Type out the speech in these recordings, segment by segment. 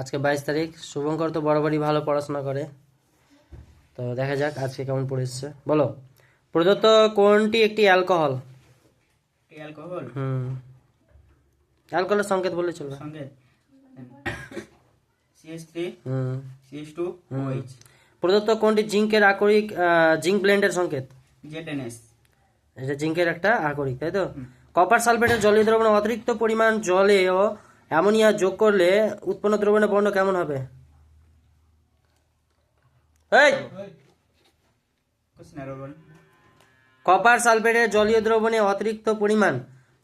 আজকে বাইশ তারিখ। শুভঙ্কর তো বরাবরই ভালো পড়াশোনা করে। তো দেখা যাক আজকে কেমন পড়ে এসছে। বলো প্রদত্ত কোনটি একটি অ্যালকোহল? অ্যালকোহল? হুম। অ্যালকোহলের সংকেত বললে চলবে। সিএস থ্রি হুম। সিএস টু ওইচ প্রদত্ত কোনটি জিঙ্কের আকরিক জিঙ্ক ব্লেন্ডের সংকেত? এটা জিঙ্কের একটা আকরিক তাই তো? কপার সালফেটের জলীয় দ্রবণে অতিরিক্ত পরিমাণ জলে ও অ্যামোনিয়া যোগ করলে উৎপন্ন দ্রবণের বর্ণ কেমন হবে? কপার সালফেটের জলীয় দ্রবণে অতিরিক্ত পরিমাণ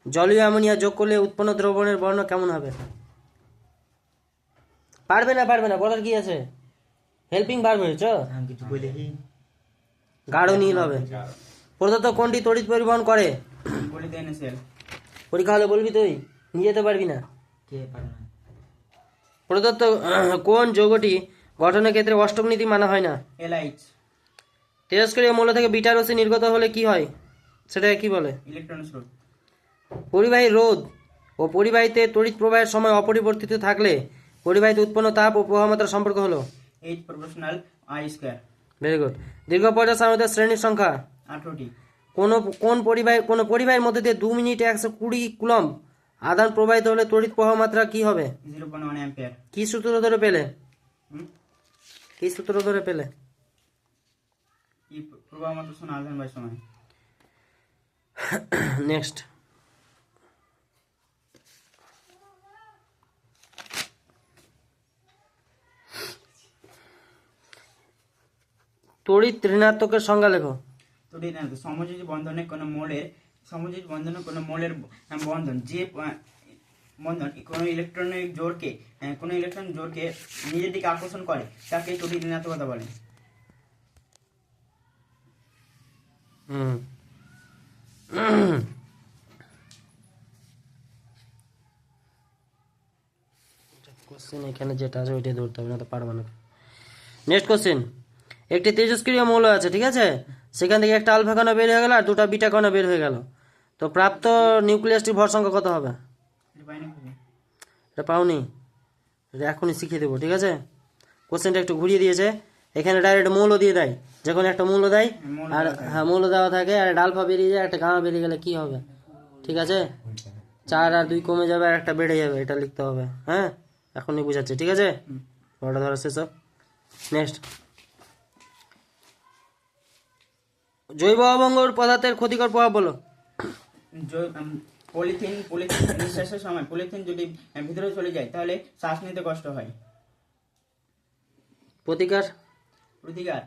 জলীয় অ্যামোনিয়া যোগ করলে উৎপন্ন দ্রবণের বর্ণ কেমন হবে? পারবে না পারবে না বলার কি আছে? হেল্পিং ভার্ব হয়েছ? গাঢ় নীল হবে। প্রদত্ত কোনটি তড়িৎ পরিবহন করে? পরীক্ষা হলে বলবি তুই নিয়ে যেতে পারবি না। প্রদত্ত কোন যৌগটি গঠনের ক্ষেত্রে অষ্টক নীতি মানা হয় না? এলআইচ তেজস্ক্রিয় মূল্য থেকে বিটা রশ্মি নির্গত হলে কি হয়? সেটাকে কি বলে? পরিবাহী রোধ ও পরিবাহীতে তড়িৎ প্রবাহের সময় অপরিবর্তিত থাকলে পরিবাহীতে উৎপন্ন তাপ ও প্রবাহমাত্রা সম্পর্ক হলো? H proportional I square very good দীর্ঘ পর্যায় সারণীতে শ্রেণির সংখ্যা? আঠারোটি। কোন কোন পরিবাহী কোন পরিবাহীর মধ্যে দিয়ে দু মিনিটে একশো কুড়ি কুলম আদান প্রবাহিত হলে তড়িৎ প্রবাহ মাত্রা কি হবে? কি সূত্র ধরে পেলে? কি সূত্র ধরে পেলে? প্রবাহ মাত্র শোনা আধান বাই সময় নেক্সট তড়িৎ ঋণাত্মকের সংজ্ঞা লেখো। তো এটা সমযোজী বন্ধনে কোনো মোলের সমযোজী বন্ধনে কোনো মোলের বন্ধন, যে বন্ধন কোনো ইলেকট্রনিক জোরকে কোনো ইলেকট্রন জোরকে নিজের দিকে আকর্ষণ করে, তাকে তড়িৎ ঋণাত্মকতা বলে। কোশ্চেন এখানে যেটা আছে ওইটাই ধরতে হবে, না তো পারবে না। নেক্সট কোশ্চেন একটি তেজস্ক্রিয় মৌল আছে, ঠিক আছে? সেখান থেকে একটা আলফা কণা বের হয়ে গেল আর দুটা বিটা কণা বের হয়ে গেল। তো প্রাপ্ত নিউক্লিয়াসটির ভর সংখ্যা কত হবে? এটা পাওনি। এটা এখনই শিখিয়ে দেবো, ঠিক আছে? কোশ্চেনটা একটু ঘুরিয়ে দিয়েছে। এখানে ডাইরেক্ট মৌল দিয়ে দেয়। যখন একটা মৌল দেয়, আর হ্যাঁ মৌল দেওয়া থাকে, আর আলফা বেরিয়ে যায়, একটা গামা বেরিয়ে গেলে কি হবে? ঠিক আছে? চার আর দুই কমে যাবে, আর একটা বেড়ে যাবে, এটা লিখতে হবে। হ্যাঁ? এখনই বুঝাচ্ছি, ঠিক আছে। পড়াটা ধরো শেষ নেক্সট জৈব অবঙ্গর পদার্থের ক্ষতিকর প্রভাব বলো। পলিথিন পলিথিন নিঃশ্বাসের সময় পলিথিন যদি ভিতরে চলে যায় তাহলে শ্বাস নিতে কষ্ট হয়। প্রতিকার? প্রতিকার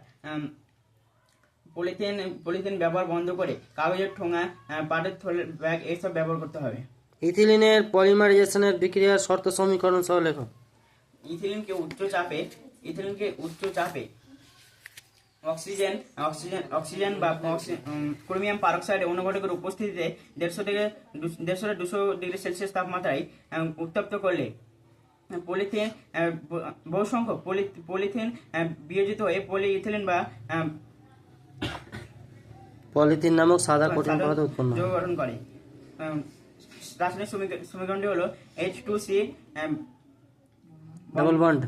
পলিথিন পলিথিন ব্যবহার বন্ধ করে কাগজের ঠোঙা পাটের থলের ব্যাগ এইসব ব্যবহার করতে হবে। ইথিলিনের পলিমারাইজেশনের বিক্রিয়ার শর্ত সমীকরণ সহ লেখো। ইথিলিনকে উচ্চ চাপে ইথিলিনকে উচ্চ চাপে অক্সিজেন অক্সিজেন অক্সিজেন বা ক্রোমিয়াম পারক্সাইড অনুঘটকের উপস্থিতিতে দেড়শো থেকে দেড়শো থেকে দুশো ডিগ্রি সেলসিয়াস তাপমাত্রায় উত্তপ্ত করলে পলিথিন বহু সংখ্যক পলিথিন বিয়োজিত হয়ে পলি ইথিলিন বা পলিথিন নামক সাদা কঠিন পদার্থ উৎপন্ন। যৌগ গঠন করে রাসায়নিক সমীক- সমীকরণটি হলো H two C double bond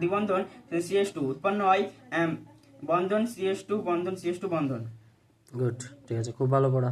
দ্বিবন্ধন CS two উৎপন্ন হয় বন্ধন সিএস টু বন্ধন সিএস টু বন্ধন। গুড ঠিক আছে খুব ভালো পড়া।